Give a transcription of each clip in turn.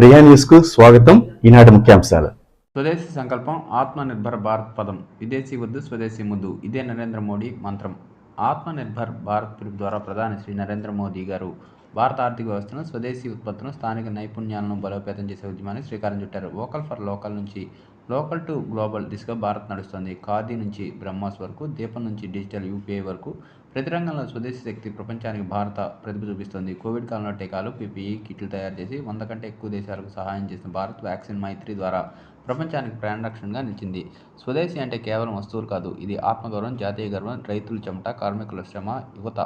ప్రియా న్యూస్కు స్వాగతం. ఈనాటి ముఖ్యాంశాలు. స్వదేశీ సంకల్పం ఆత్మనిర్భర్ భారత్ పదం. విదేశీ వద్దు స్వదేశీ ముద్దు. ఇదే నరేంద్ర మోడీ మంత్రం. ఆత్మనిర్భర్ భారత్ పిలుపు ద్వారా ప్రధాని శ్రీ నరేంద్ర మోదీ గారు భారత ఆర్థిక వ్యవస్థను స్వదేశీ ఉత్పత్తులను స్థానిక నైపుణ్యాలను బలోపేతం చేసే ఉద్యమాన్ని శ్రీకారం చుట్టారు. వోకల్ ఫర్ లోకల్ నుంచి లోకల్ టు గ్లోబల్ దిశగా భారత్ నడుస్తుంది. ఖాదీ నుంచి బ్రహ్మాస్ వరకు దీపం నుంచి డిజిటల్ యూపీఐ వరకు ప్రతి రంగంలో స్వదేశీ శక్తి ప్రపంచానికి భారత ప్రతిభ చూపిస్తుంది. కోవిడ్ కాలంలో టీకాలు పీపీఈ కిట్లు తయారు చేసి వంద కంటే ఎక్కువ దేశాలకు సహాయం చేసిన భారత్ వ్యాక్సిన్ మైత్రి ద్వారా ప్రపంచానికి ప్రాణరక్షణగా నిలిచింది. స్వదేశీ అంటే కేవలం వస్తువులు కాదు ఇది ఆత్మగౌరవం జాతీయ గర్వం రైతుల చెమట కార్మికుల శ్రమ యువత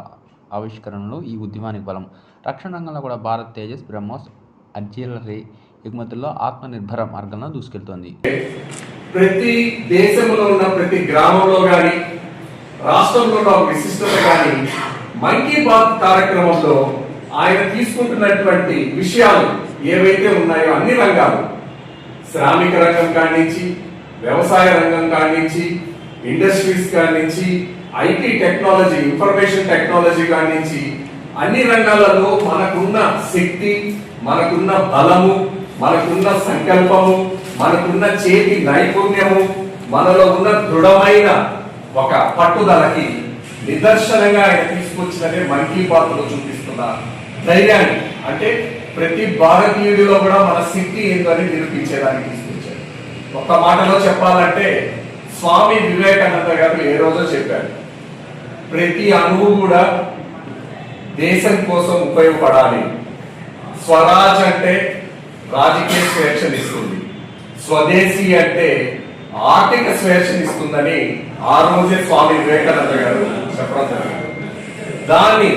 ఆవిష్కరణలు ఈ ఉద్యమానికి బలం. రక్షణ రంగంలో కూడా భారత్ తేజస్ బ్రహ్మోస్ అర్జిలరీ ఎగుమతుల్లో ఆత్మనిర్భర మార్గంలో దూసుకెళ్తోంది. ప్రతి దేశంలో ఉన్న ప్రతి గ్రామంలో కానీ రాష్ట్రంలో ఉన్న విశిష్టత కానీ మన్ కీ బాత్ కార్యక్రమంలో ఆయన తీసుకుంటున్నటువంటి విషయాలు ఏవైతే ఉన్నాయో అన్ని రంగాలు శ్రామిక రంగం కానించి వ్యవసాయ రంగం కానించి ఇండస్ట్రీస్ కానించి ఐటీ టెక్నాలజీ ఇన్ఫర్మేషన్ టెక్నాలజీ కానించి అన్ని రంగాలలో మనకున్న శక్తి మనకున్న బలము మనకున్న సంకల్పము మనకున్న చేతి నైపుణ్యము మనలో ఉన్న దృఢమైన ఒక పట్టుదలకి నిదర్శనంగా ఆయన తీసుకొచ్చినదే మన్ కీ బాత్లో చూపిస్తున్న ధైర్యాన్ని. అంటే ప్రతి భారతీయుడిలో కూడా మన శక్తి ఏందని నిరూపించేదానికి తీసుకొచ్చారు. ఒక్క మాటలో చెప్పాలంటే స్వామి వివేకానంద గారు ఏ రోజో చెప్పారు. ప్రతి అణువు కూడా దేశం కోసం ఉపయోగపడాలి. స్వరాజ్ అంటే రాజకీయ స్వేచ్ఛనిస్తుంది. స్వదేశీ అంటే ఆర్థిక స్వేచ్ఛనిస్తుందని ఆ రోజే స్వామి వివేకానంద గారు చెప్పడం జరిగింది. దాన్ని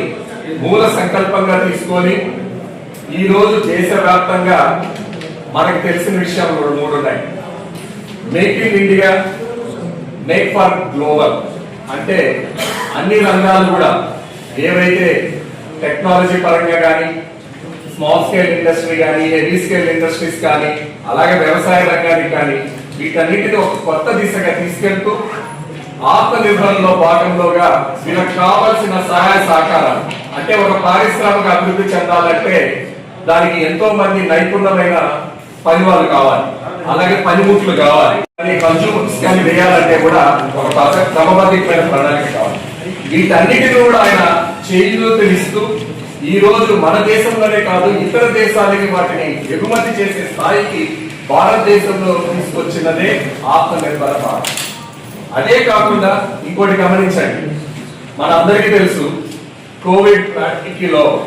మూల సంకల్పంగా తీసుకొని ఈ రోజు దేశవ్యాప్తంగా మనకు తెలిసిన విషయాలు రెండు మూడు ఉన్నాయి. Make in India make for global అంటే అన్ని రంగాలు కూడా ఏవైతే టెక్నాలజీ పరంగా కానీ స్మాల్ స్కేల్ ఇండస్ట్రీ కానీ హెవీ స్కేల్ ఇండస్ట్రీస్ కానీ అలాగే వ్యవసాయ రంగానికి కానీ వీటన్నిటిని ఒక కొత్త దిశగా తీసుకెళ్తూ ఆత్మనిర్భరంలో భాగంలోగా వీళ్ళకి కావాల్సిన సహాయ సహకారాలు. అంటే ఒక పారిశ్రామిక అభివృద్ధి చెందాలంటే దానికి ఎంతో మంది నైపుణ్యమైన పని వాళ్ళు కావాలి. అలాగే పనిముట్లు కావాలి. కన్సూమర్స్ కానీ వేయాలంటే కూడా ఒక క్రమబద్ధమైన ప్రణాళిక కావాలి. వీటన్నిటిని కూడా ఆయన చేయూతనిస్తూ ఈ రోజు మన దేశంలోనే కాదు ఇతర దేశాలకి వాటిని ఎగుమతి చేసే స్థాయికి భారతదేశంలో తీసుకొచ్చినదే ఆత్మనిర్భర భారత్. అదే కాకుండా ఇంకోటి గమనించండి. మన అందరికీ తెలుసు కోవిడ్లో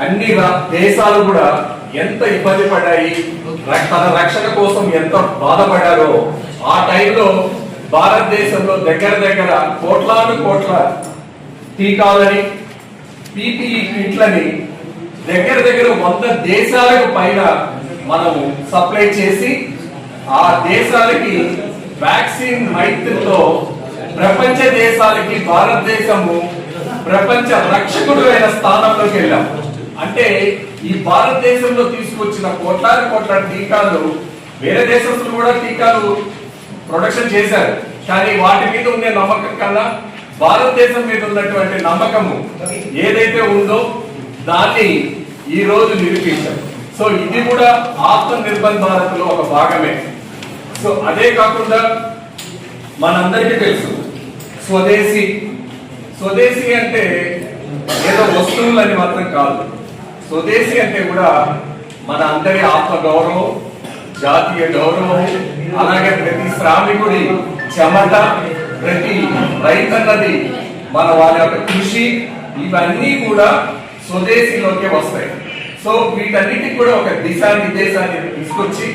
అన్ని దేశాలు కూడా ఎంత ఇబ్బంది పడ్డాయి తన రక్షణ కోసం ఎంత బాధపడ్డారో ఆ టైంలో భారతదేశంలో దగ్గర దగ్గర కోట్లాను కోట్ల టీకాలని పీపీఈ కిట్లని దగ్గర దగ్గర వంద దేశాలకు పైన మనము సప్లై చేసి ఆ దేశాలకి వ్యాక్సిన్ మైత్రితో ప్రపంచ దేశాలకి భారతదేశము ప్రపంచ రక్షకుడు అయిన స్థానంలోకి వెళ్ళాం. అంటే ఈ భారతదేశంలో తీసుకొచ్చిన కోట్లాది కోట్ల టీకాలు వేరే దేశస్తులు కూడా టీకాలు ప్రొడక్షన్ చేశారు. కానీ వాటి మీద ఉండే నమ్మకం కన్నా భారతదేశం మీద ఉన్నటువంటి నమ్మకము ఏదైతే ఉందో దాన్ని ఈ రోజు నిరూపించాం. సో ఇది కూడా ఆత్మ నిర్బంధ భారత్లో ఒక భాగమే. సో అదే కాకుండా మనందరికీ తెలుసు స్వదేశీ. స్వదేశీ అంటే ఏదో వస్తువులని మాత్రం కాదు. స్వదేశీ అంటే కూడా మన అందరి ఆత్మ గౌరవం జాతీయ గౌరవం అలాగే ప్రతి శ్రామికుడి చెమట ప్రతి రైతన్నది మన వాళ్ళ యొక్క కృషి ఇవన్నీ కూడా స్వదేశీలోకే వస్తాయి. సో వీటన్నిటికి కూడా ఒక దిశా నిర్దేశాన్ని తీసుకొచ్చి